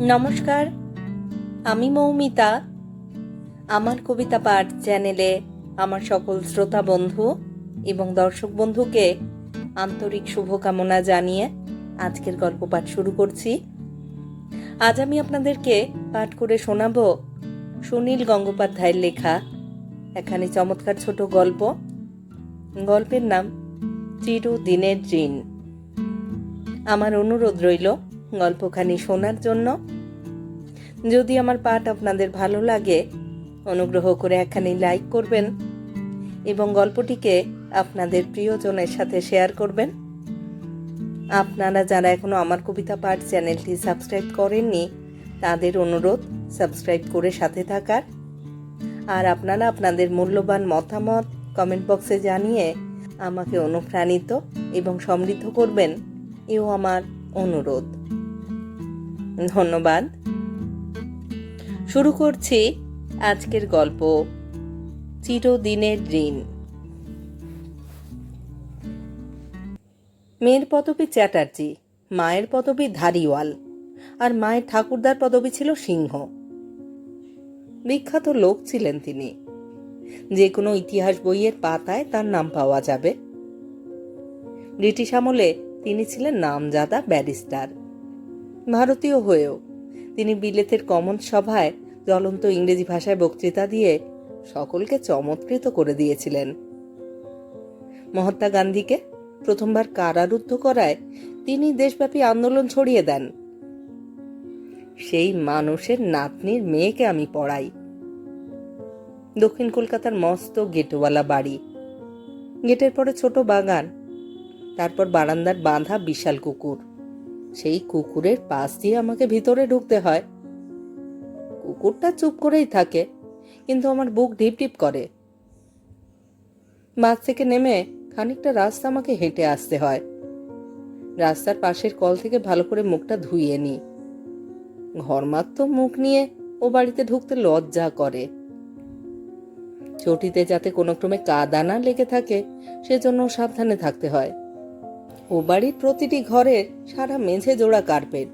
নমস্কার, আমি মৌমিতা। আমার কবিতা পাঠ চ্যানেলে আমার সকল শ্রোতা বন্ধু এবং দর্শক বন্ধুকে আন্তরিক শুভকামনা জানিয়ে আজকের গল্প পাঠ শুরু করছি। আজ আমি আপনাদেরকে পাঠ করে শোনাব সুনীল গঙ্গোপাধ্যায়ের লেখা এখানে চমৎকার ছোট গল্প। গল্পের নাম, চিরদিনের ঋণ। আমার অনুরোধ রইল গল্পখানি শোনার জন্য। যদি আমার পাঠ আপনাদের ভালো লাগে, অনুগ্রহ করে একখানি লাইক করবেন এবং গল্পটিকে আপনাদের প্রিয়জনের সাথে শেয়ার করবেন। আপনারা যারা এখনও আমার কবিতা পাঠ চ্যানেলটি সাবস্ক্রাইব করেননি, তাদের অনুরোধ, সাবস্ক্রাইব করে সাথে থাকার। আর আপনারা আপনাদের মূল্যবান মতামত কমেন্ট বক্সে জানিয়ে আমাকে অনুপ্রাণিত এবং সমৃদ্ধ করবেন, এও আমার অনুরোধ। ধন্যবাদ। শুরু করছি আজকের গল্প, চিরদিনের ঋণ। মেয়ের পদবী চ্যাটার্জি, মায়ের পদবী ধারিওয়াল, আর মায়ের ঠাকুরদার পদবী ছিল সিংহ। বিখ্যাত লোক ছিলেন তিনি। যে কোনো ইতিহাস বইয়ের পাতায় তার নাম পাওয়া যাবে। ব্রিটিশ আমলে তিনি ছিলেন নামজাদা ব্যারিস্টার। ভারতীয় হয়েও। তিনি বিলেতের কমন সভায় জ্বলন্ত ইংরেজি ভাষায় বক্তৃতা দিয়ে সকলকে চমৎকৃত করে দিয়েছিলেন। মহাত্মা গান্ধীকে প্রথমবার কারারুদ্ধ করায় তিনি দেশব্যাপী আন্দোলন ছড়িয়ে দেন। সেই মানুষের নাতনির মেয়েকে আমি পড়াই। দক্ষিণ কলকাতার মস্ত গেটওয়ালা বাড়ি। গেটের পরে ছোট বাগান, তারপর বারান্দার বাঁধা বিশাল কুকুর। সেই কুকুরের পাশ দিয়ে আমাকে ভিতরে ঢুকতে হয়। কুকুরটা চুপ করেই থাকে, কিন্তু আমার বুক ঢিপ ঢিপ করে। বাস থেকে নেমে খানিকটা রাস্তা আমাকে হেঁটে আসতে হয়। রাস্তার পাশের কল থেকে ভালো করে মুখটা ধুইয়ে নিই। ঘরমাত্র মুখ নিয়ে ও বাড়িতে ঢুকতে লজ্জা করে। চটিতে যাতে কোনো ক্রমে কাদা না লেগে থাকে, সেজন্য সাবধানে থাকতে হয়। ও বাড়ির প্রতিটি ঘরের সারা মেঝে জোড়া কার্পেট।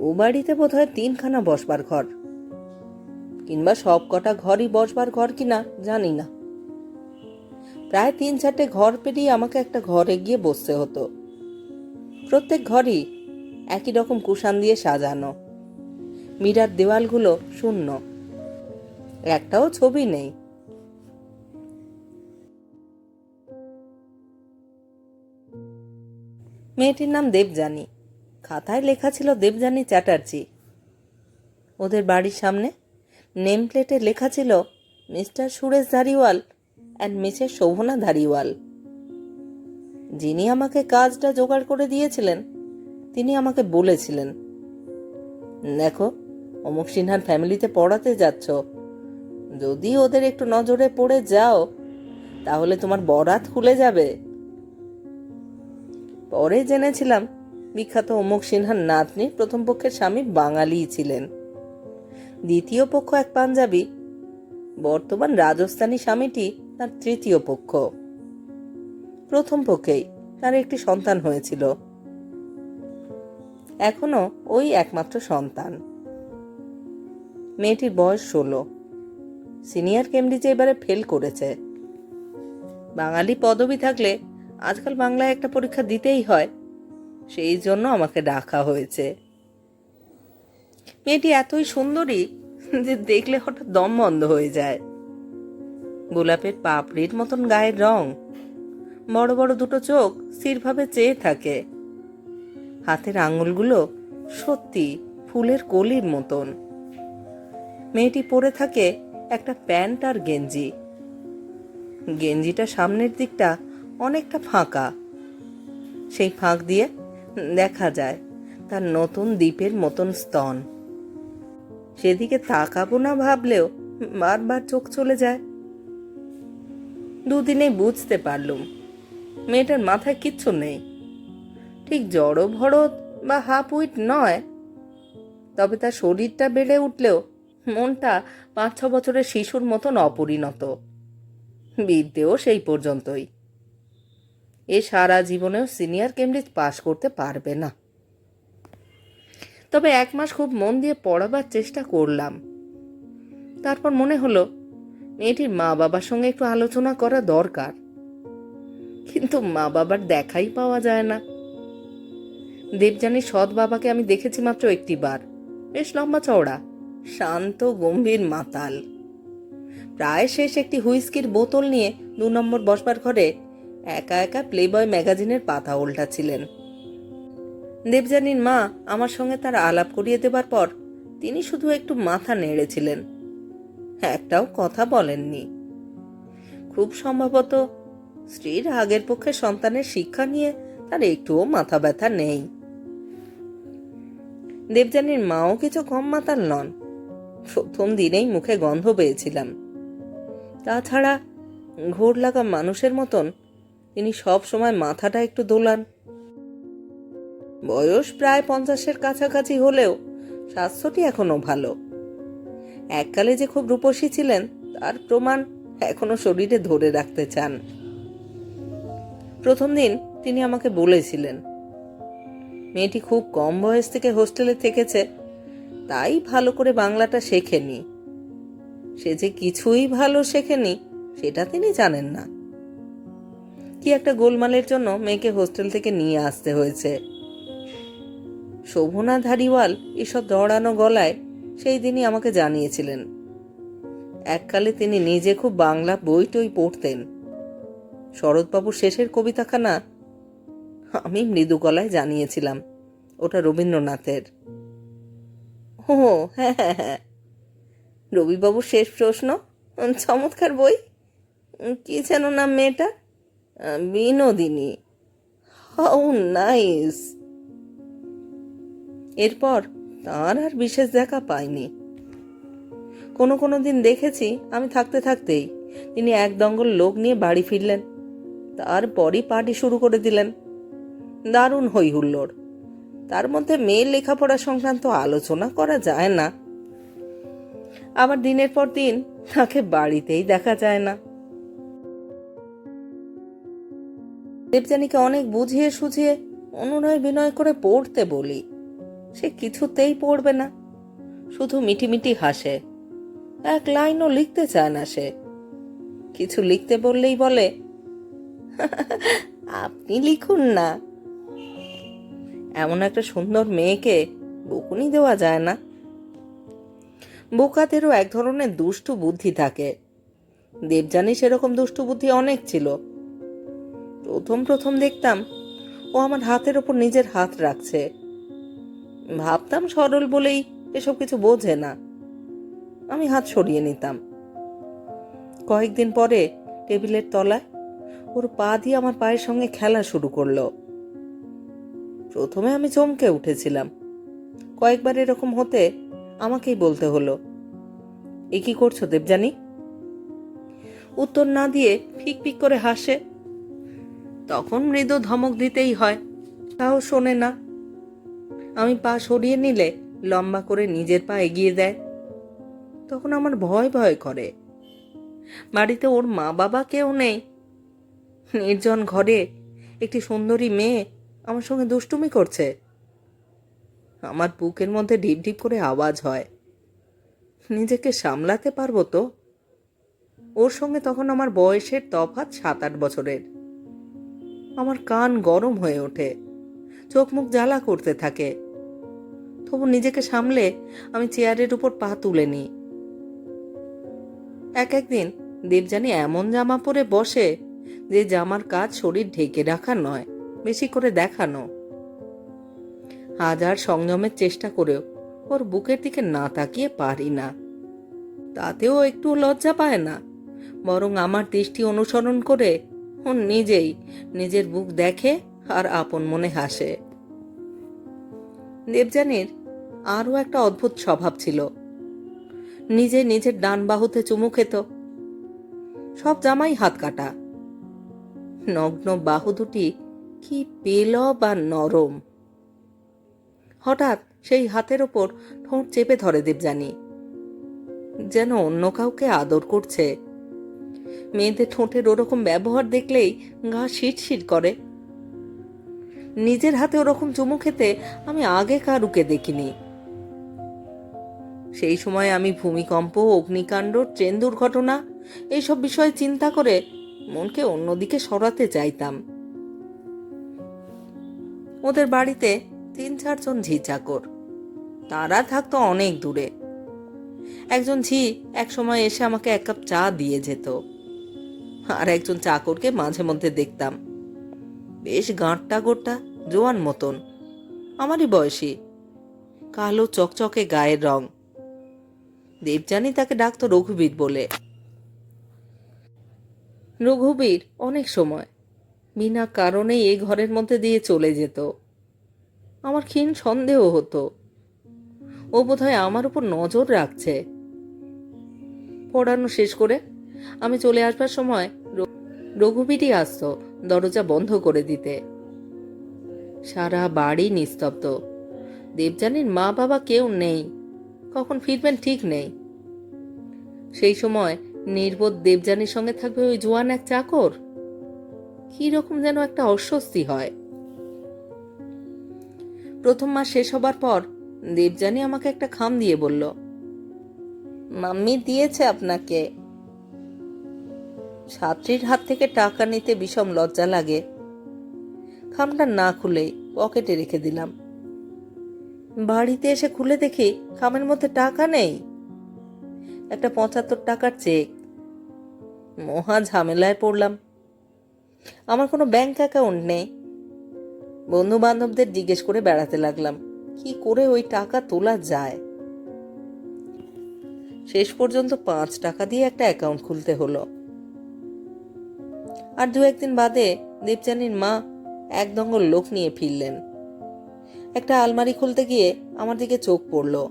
ও বাড়িতে বোধহয় তিনখানা বসবার ঘর। কিংবা সব কটা ঘরই বসবার ঘর কিনা জানি না। প্রায় তিন চারটে ঘর পেরিয়ে আমাকে একটা ঘরে গিয়ে বসতে হতো। প্রত্যেক ঘরই একই রকম কুষাণ দিয়ে সাজানো। মিরার দেওয়ালগুলো শূন্য। একটাও ছবি নেই। মেয়েটির নাম দেবযানী। খাতায় লেখা ছিল দেবযানী চ্যাটার্জি। ওদের বাড়ির সামনে নেম প্লেটে লেখা ছিল mister Suresh Dhariwal and missus Shobhana Dhariwal. যিনি আমাকে কাজটা জোগাড় করে দিয়েছিলেন, তিনি আমাকে বলেছিলেন, দেখো, অমুক সিনহার ফ্যামিলিতে পড়াতে যাচ্ছ। যদি ওদের একটু নজরে পড়ে যাও, তাহলে তোমার বরাত খুলে যাবে। পরে জেনেছিলাম বিখ্যাত অমুক সিনহার নাতনি প্রথম পক্ষের স্বামী বাঙালি ছিলেন। দ্বিতীয় পক্ষ এক পাঞ্জাবি। বর্তমান রাজস্থানী স্বামীটি তার তৃতীয় পক্ষ। প্রথম পক্ষেই তার একটি সন্তান হয়েছিল। এখনও ওই একমাত্র সন্তান। মেয়েটির বয়স ষোলো। সিনিয়র কেমব্রিজে এবারে ফেল করেছে। বাঙালি পদবি থাকলে আজকাল বাংলায় একটা পরীক্ষা দিতেই হয়। সেই জন্য আমাকে ডাকা হয়েছে। মেয়েটি এতই সুন্দরী যে দেখলে হঠাৎ দম বন্ধ হয়ে যায়। গোলাপের পাপড়ির মতন গায়ের রং। বড় বড় দুটো চোখ স্থিরভাবে চেয়ে থাকে। হাতের আঙুলগুলো সত্যি ফুলের কলির মতন। মেয়েটি পরে থাকে একটা প্যান্ট আর গেঞ্জি। গেঞ্জিটা সামনের দিকটা অনেকটা ফাঁকা। সেই ফাঁক দিয়ে দেখা যায় তার নতুন দ্বীপের মতন স্তন। সেদিকে তাকাবো না ভাবলেও বারবার চোখ চলে যায়। দুদিনেই বুঝতে পারলুম, মেয়েটার মাথায় কিচ্ছু নেই। ঠিক জড়ো ভরত বা হাফ উইট নয়, তবে তার শরীরটা বেড়ে উঠলেও মনটা পাঁচ ছ বছরের শিশুর মতন অপরিণত। বিদ্যেও সেই পর্যন্তই। এ সারা জীবনেও সিনিয়র কেমব্রিজ পাশ করতে পারবে না। তবে এক মাস খুব মন দিয়ে পড়াবার চেষ্টা করলাম। তারপর মনে হলো, মেয়েটির মা বাবার সঙ্গে একটু আলোচনা করা দরকার। কিন্তু মা বাবার দেখাই পাওয়া যায় না। দেবযানীর সৎ বাবাকে আমি দেখেছি মাত্র একটি বার বেশ লম্বা চওড়া, শান্ত, গম্ভীর মাতাল। প্রায় শেষ একটি হুইস্কির বোতল নিয়ে দু নম্বর বসবার ঘরে একা একা প্লেবয় ম্যাগাজিনের পাতা উল্টাচ্ছিলেন। দেবযানীর মা আমার সঙ্গে তার আলাপ করিয়ে দেবার পর তিনি শুধু একটু মাথা নেড়েছিলেন। একটাও কথা বলেননি। খুব সম্ভবত স্ত্রীর আগের পক্ষে সন্তানের শিক্ষা নিয়ে তার একটুও মাথা ব্যথা নেই। দেবযানীর মাও কিছু কম মাতাল নন। প্রথম দিনেই মুখে গন্ধ পেয়েছিলাম। তাছাড়া ঘোর লাগা মানুষের মতন তিনি সব সময় মাথাটা একটু দোলান। বয়স প্রায় পঞ্চাশের কাছাকাছি হলেও স্বাস্থ্যটি এখনও ভালো। এককালে যে খুব রূপসী ছিলেন, তার প্রমাণ এখনও শরীরে ধরে রাখতে চান। প্রথম দিন তিনি আমাকে বলেছিলেন, মেয়েটি খুব কম বয়স থেকে হোস্টেলে থেকেছে, তাই ভালো করে বাংলাটা শেখেনি। সে যে কিছুই ভালো শেখেনি, সেটা তিনি জানেন না। কি একটা গোলমালের জন্য মেয়েকে হোস্টেল থেকে নিয়ে আসতে হয়েছে। শোভনা ধারিওয়াল এসব দৌড়ানো গলায় সেই দিনই আমাকে জানিয়েছিলেন। এককালে তিনি নিজে খুব বাংলা বই টই পড়তেন। শরৎবাবুর শেষের কবিতাখানা আমি মৃদু গলায় জানিয়েছিলাম, ওটা রবীন্দ্রনাথের। ও হ্যাঁ হ্যাঁ হ্যাঁ। রবিবাবুর শেষ প্রশ্ন, চমৎকার বই। কি যেন নাম মেয়েটা বিনোদিনী হাউ নাইস এরপর তার আর বিশেষ দেখা পাইনি। কোনো কোনো দিন দেখেছি, আমি থাকতে থাকতেই তিনি এক দঙ্গল লোক নিয়ে বাড়ি ফিরলেন। তারপরই পার্টি শুরু করে দিলেন। দারুণ হই হুল্লোড় তার মধ্যে মেয়ের লেখাপড়া সংক্রান্ত আলোচনা করা যায় না। আবার দিনের পর দিন তাকে বাড়িতেই দেখা যায় না। দেবযানীকে অনেক বুঝিয়ে সুঝিয়ে অনুনয় বিনয় করে পড়তে বলি। সে কিছুতেই পড়বে না। শুধু মিটিমিটি হাসে। এক লাইনও লিখতে চায় না সে। কিছু লিখতে বললেই বলে, আপনি লিখুন না। এমন একটা সুন্দর মেয়েকে বকুনি দেওয়া যায় না। বোকাদেরও এক ধরনের দুষ্টু বুদ্ধি থাকে। দেবযানী সেরকম দুষ্টু বুদ্ধি অনেক ছিল। প্রথম প্রথম দেখতাম ও আমার হাতের ওপর নিজের হাত রাখছে। ভাবতাম সরল বলেই এসব কিছু বোঝে না। আমি হাত সরিয়ে নিতাম। কয়েকদিন পরে টেবিলের তলায় ওর পা দিয়ে আমার পায়ের সঙ্গে খেলা শুরু করল। প্রথমে আমি চমকে উঠেছিলাম। কয়েকবার এরকম হতে আমাকেই বলতে হলো, এ কি করছ দেবযানী? উত্তর না দিয়ে ফিক ফিক করে হাসে তখন মৃদু ধমক দিতেই হয়। তাও শোনে না। আমি পা সরিয়ে নিলে লম্বা করে নিজের পা এগিয়ে দেয়। তখন আমার ভয় ভয় করে। বাড়িতে ওর মা বাবা কেউ নেই। নির্জন ঘরে একটি সুন্দরী মেয়ে আমার সঙ্গে দুষ্টুমি করছে। আমার বুকের মধ্যে ঢিপ ঢিপ করে আওয়াজ হয়। নিজেকে সামলাতে পারব তো? ওর সঙ্গে তখন আমার বয়সের তফাৎ সাত আট বছরের। আমার কান গরম হয়ে ওঠে। চোখ মুখ জ্বালা করতে থাকে। তবু নিজেকে সামলে আমি চেয়ারের উপর পা তুলে নিই। এক একদিন দেবযানী এমন জামা পরে বসে যে জামার কাজ শরীর ঢেকে রাখা নয়, বেশি করে দেখানো। হাজার সংযমের চেষ্টা করেও ওর বুকের দিকে না তাকিয়ে পারি না। তাতেও একটু লজ্জা পায় না, বরং আমার দৃষ্টি অনুসরণ করে নিজেই নিজের বুক দেখে আর আপন মনে হাসে। দেবযানীর আরও একটা অদ্ভুত স্বভাব ছিল। নিজে নিজের ডান বাহুতে চুমু খেত। সব জামাই হাত কাটা। নগ্ন বাহু দুটি কি পেল বা নরম। হঠাৎ সেই হাতের ওপর ঠোঁট চেপে ধরে দেবযানী। যেন অন্য কাউকে আদর করছে। মেয়েদের ঠোঁটের ওরকম ব্যবহার দেখলেই গা শিট করে। নিজের হাতে ওরকম চুমু খেতে আমি আগে কারুকে দেখিনি। সেই সময় আমি ভূমিকম্প, অগ্নিকাণ্ড, ট্রেন দুর্ঘটনা এইসব বিষয়ে চিন্তা করে মনকে অন্যদিকে সরাতে চাইতাম। ওদের বাড়িতে তিন চারজন ঝি চাকর। তারা থাকতো অনেক দূরে। একজন ঝি এক সময় এসে আমাকে এক কাপ চা দিয়ে যেত। আর একজন চাকরকে মাঝে মধ্যে দেখতাম। বেশ গাঁটটা গোট্টা, জোয়ান মতন। আমারই বয়সী। কালো চকচকে গায়ের রং। দেবযানী তাকে ডাকতো রঘুবীর বলে। রঘুবীর, অনেক সময়। বিনা কারণে এই ঘরের মধ্যে দিয়ে চলে যেত। আমার ক্ষীণ সন্দেহ হতো। ও বোধহয় আমার উপর নজর রাখছে। পড়ানো শেষ করে আমি চলে আসবার সময় র- রঘুবীরই আসতো দরজা বন্ধ করে দিতে। সারা বাড়ি নিস্তব্ধ। দেবযানীর মা বাবা কেউ নেই। কখন ফিরবেন ঠিক নেই। সেই সময় নির্বোধ দেবযানীর সঙ্গে থাকবে ওই জোয়ান এক চাকর। কি রকম যেন একটা অস্বস্তি হয়। প্রথম মাস শেষ হবার পর দেবযানী আমাকে একটা খাম দিয়ে বলল, মাম্মি দিয়েছে আপনাকে। ছাত্রীর হাত থেকে টাকা নিতে বিষম লজ্জা লাগে। খামটা না খুলেই পকেটে রেখে দিলাম। বাড়িতে এসে খুলে দেখি খামের মধ্যে টাকা নেই। একটা পঁচাত্তর টাকার চেক। মহা ঝামেলায় পড়লাম। আমার কোনো ব্যাংক অ্যাকাউন্ট নেই। বন্ধু বান্ধবদের জিজ্ঞেস করে বেড়াতে লাগলাম, কি করে ওই টাকা তোলা যায়? শেষ পর্যন্ত পাঁচ টাকা দিয়ে একটা অ্যাকাউন্ট খুলতে হলো। আর দু একদিন বাদে দীপচানির মা এক দঙ্গল লোক নিয়ে ফিরলেন। একটা আলমারি খুলতে গিয়ে আমার দিকে চোখ পড়ল।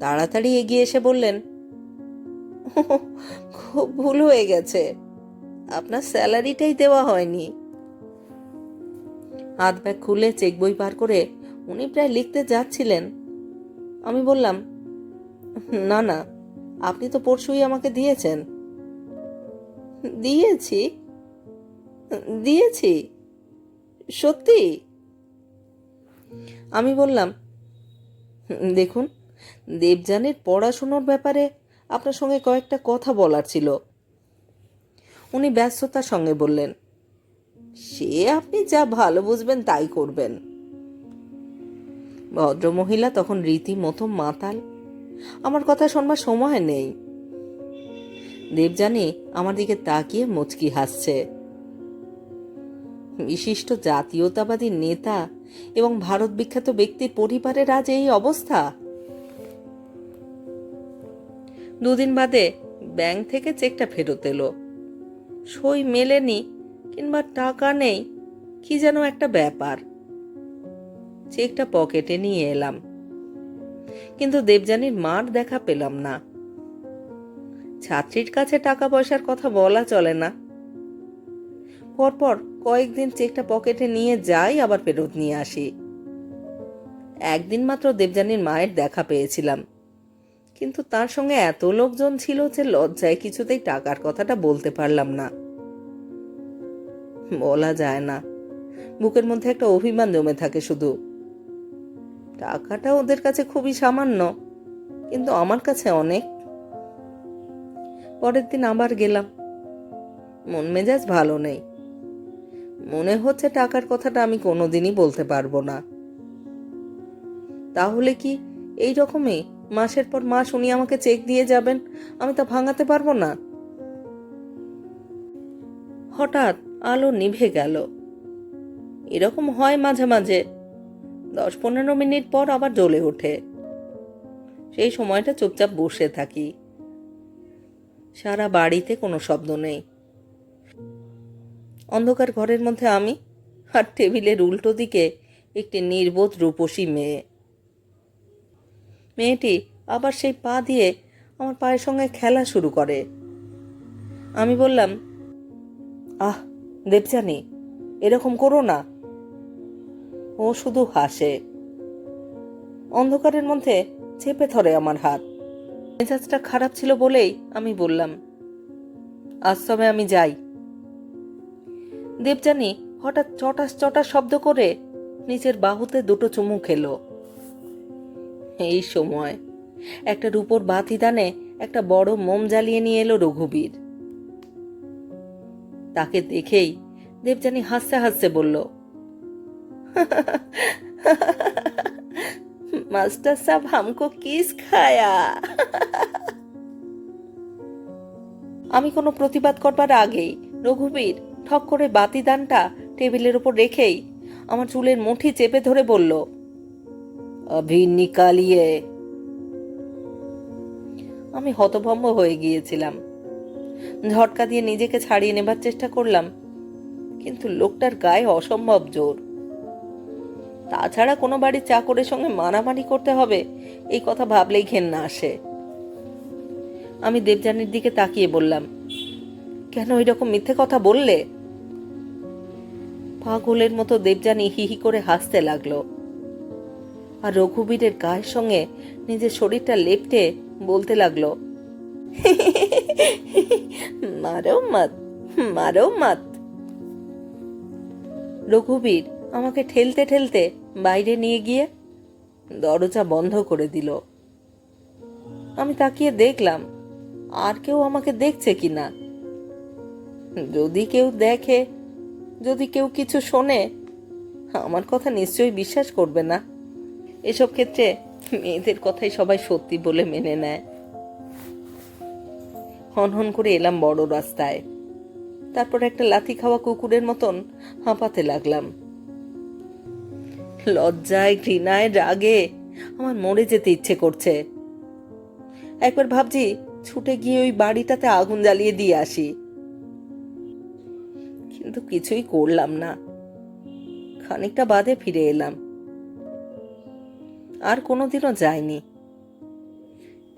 তাড়াতাড়ি এগিয়ে এসে বললেন, খুব ভুল হয়ে গেছে। আপনার স্যালারিটাই দেওয়া হয়নি। হাত ব্যাগ খুলে চেক বই পার করে উনি প্রায় লিখতে যাচ্ছিলেন। আমি বললাম, না না, আপনি তো পরশুই আমাকে দিয়েছেন। দিয়েছি। দিয়েছি। সত্যি? আমি বললাম, দেখুন, দেবযানের পড়াশুনোর ব্যাপারে আপনার সঙ্গে কয়েকটা কথা বলার ছিল। উনি ব্যস্ততার সঙ্গে বললেন, সে আপনি যা ভালো বুঝবেন তাই করবেন। ভদ্রমহিলা তখন রীতিমতো মাতাল। আমার কথা শোনবার সময় নেই। দেবযানী আমার দিকে তাকিয়ে মুচকি হাসছে। বিশিষ্ট জাতীয়তাবাদী নেতা এবং ভারত বিখ্যাত ব্যক্তির পরিবারের আজ এই অবস্থা? দুদিন বাদে ব্যাংক থেকে চেকটা ফেরত এলো। সই মেলেনি কিংবা টাকা নেই, কি যেন একটা ব্যাপার। চেকটা পকেটে নিয়ে এলাম। কিন্তু দেবযানীর মার দেখা পেলাম না। ছাত্রীর কাছে টাকা পয়সার কথা বলা চলে না। পরপর কয়েকদিন চেকটা পকেটে নিয়ে যাই, আবার ফেরত নিয়ে আসি। একদিন মাত্র দেবযানীর মায়ের দেখা পেয়েছিলাম। কিন্তু তার সঙ্গে এত লোকজন ছিল যে লজ্জায় কিছুতেই টাকার কথাটা বলতে পারলাম না। বলা যায় না। বুকের মধ্যে একটা অভিমান জমে থাকে শুধু। টাকাটা ওদের কাছে খুবই সামান্য, কিন্তু আমার কাছে অনেক পরের দিন আবার গেলাম। মন মেজাজ ভালো নেই। মনে হচ্ছে টাকার কথাটা আমি কোনোদিনই বলতে পারব না। তাহলে কি এই রকমই মাসের পর মাস উনি আমাকে চেক দিয়ে যাবেন? আমি তা ভাঙাতে পারব না? হঠাৎ আলো নিভে গেল। এরকম হয় মাঝে মাঝে। দশ পনেরো মিনিট পর আবার জ্বলে ওঠে। সেই সময়টা চুপচাপ বসে থাকি। সারা বাড়িতে কোনো শব্দ নেই। অন্ধকার ঘরের মধ্যে আমি আর টেবিলের উল্টো দিকে একটি নির্বোধ রূপসী মেয়ে। মেয়েটি আবার সেই পা দিয়ে আমার পায়ের সঙ্গে খেলা শুরু করে। আমি বললাম, আহ দেবজানি এরকম করো না। ও শুধু হাসে। অন্ধকারের মধ্যে চেপে ধরে আমার হাত। মেজাজটা খারাপ ছিল বলেই আমি বললাম আশ্রমে আমি যাই দেবজানি হঠাৎ চটাস চটাস শব্দ করে নিচের বাহুতে দুটো চুমু খেলো এই সময় একটা রূপোর বাতিদানে একটা বড় মোম জ্বালিয়ে নিয়ে এলো রঘুবীর তাকে দেখেই দেবযানী হাসতে হাসতে বলল মাস্টার সাহেব হামকো কিস খায়া। আমি কোনো প্রতিবাদ করবার আগেই রঘুবীর ঠক করে বাতিদানটা টেবিলের উপর রেখেই আমার চুলের মুঠি চেপে ধরে বলল নিকালিয়ে। আমি হতভম্ব হয়ে গিয়েছিলাম। ঝটকা দিয়ে নিজেকে ছাড়িয়ে নেবার চেষ্টা করলাম, কিন্তু লোকটার গায়ে অসম্ভব জোর। তাছাড়া কোনো বাড়ির চাকরের সঙ্গে মারামারি করতে হবে, এই কথা ভাবলেই ঘেন্না আসে। আমি দেবযানীর দিকে তাকিয়ে বললাম, কেন ওই রকম মিথ্যে কথা বললে? পাগলের মতো দেবযানী হিহি করে হাসতে লাগল। আর রঘুবীরের গায়ের সঙ্গে নিজের শরীরটা লেপটে বলতে লাগল মারো মাত মারো মত রঘুবীর আমাকে ঠেলতে ঠেলতে বাইরে নিয়ে গিয়ে দরজা বন্ধ করে দিল। আমি তাকিয়ে দেখলাম, আর কেউ আমাকে দেখছে কি না। যদি কেউ দেখে, যদি কেউ কিছু শোনে, আমার কথা নিশ্চয়ই বিশ্বাস করবে না। এসব ক্ষেত্রে মেয়েদের কথাই সবাই সত্যি বলে মেনে নেয়। হন হন করে এলাম বড় রাস্তায়। তারপর একটা লাথি খাওয়া কুকুরের মতন হাঁপাতে লাগলাম। লজ্জায়, ঘৃণায়, রাগে আমার মরে যেতে ইচ্ছে করছে। একবার ভাবছি ছুটে গিয়ে ওই বাড়িটাতে আগুন জ্বালিয়ে দিয়ে আসি। কিন্তু কিছুই করলাম না। খানিকটা বাদে ফিরে এলাম। আর কোনোদিনও যাইনি।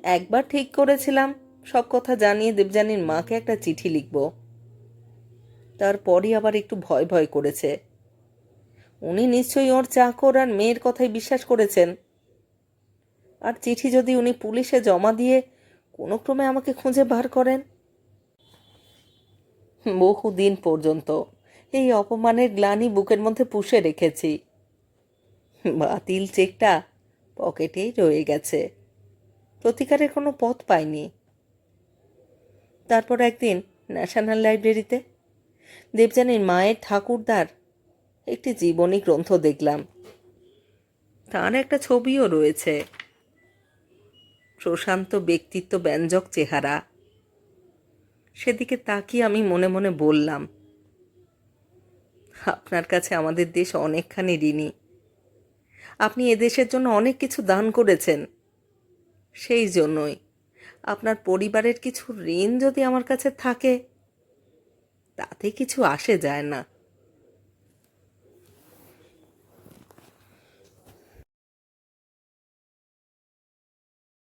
একবার ঠিক করেছিলাম, সব কথা জানিয়ে দেবযানীর মাকে একটা চিঠি লিখব। তারপরই আবার একটু ভয় ভয় করেছে। উনি নিশ্চয়ই ওর চাকর আর মেয়ের কথাই বিশ্বাস করেছেন। আর চিঠি যদি উনি পুলিশে জমা দিয়ে কোনো ক্রমে আমাকে খুঁজে বার করেন? বহুদিন পর্যন্ত এই অপমানের গ্লানি বুকের মধ্যে পুষে রেখেছি। বাতিল চেকটা পকেটেই রয়ে গেছে। প্রতিকারের কোনো পথ পাইনি। তারপর একদিন ন্যাশনাল লাইব্রেরিতে দেবযানীর মায়ের ঠাকুরদার একটি জীবনী গ্রন্থ দেখলাম। তার একটা ছবিও রয়েছে। প্রশান্ত ব্যক্তিত্ব ব্যঞ্জক চেহারা। সেদিকে তাকিয়ে আমি মনে মনে বললাম, আপনার কাছে আমাদের দেশ অনেকখানি ঋণী। আপনি এদেশের জন্য অনেক কিছু দান করেছেন। সেই জন্যই আপনার পরিবারের কিছু ঋণ যদি আমার কাছে থাকে, তাতে কিছু আসে যায় না।